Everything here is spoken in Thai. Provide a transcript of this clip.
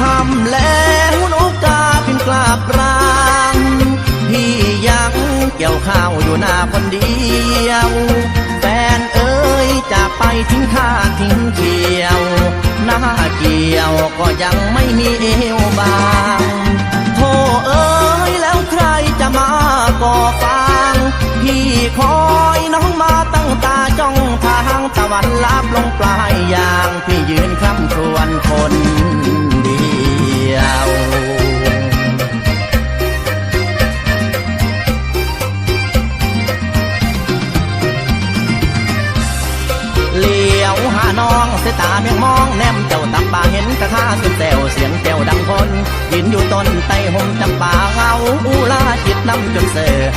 ทำแล้วนกกาเป็นกลาบรางพี่ยังเกี่ยวข้าวอยู่หน้าคนเดียวแฟนเอ๋ยจะไปทิ้งข้าทิ้งเกี่ยวหน้าเกี่ยวก็ยังไม่มีเอวบางโธ่เอ๋ยแล้วใครจะมาก่อฟางพี่คอยน้องมาตั้งตาจ้องทางตะวันลับลงปลายยางพี่ยืนคร่ำชวนคน เมียงมองแนมเจ้าตับป่าเห็นกระทาสุดแซวเสียงแก้วดังพนยืนอยู่ต้นไตหงจำป่าเงาอูลาจิตน้ำจนเสอ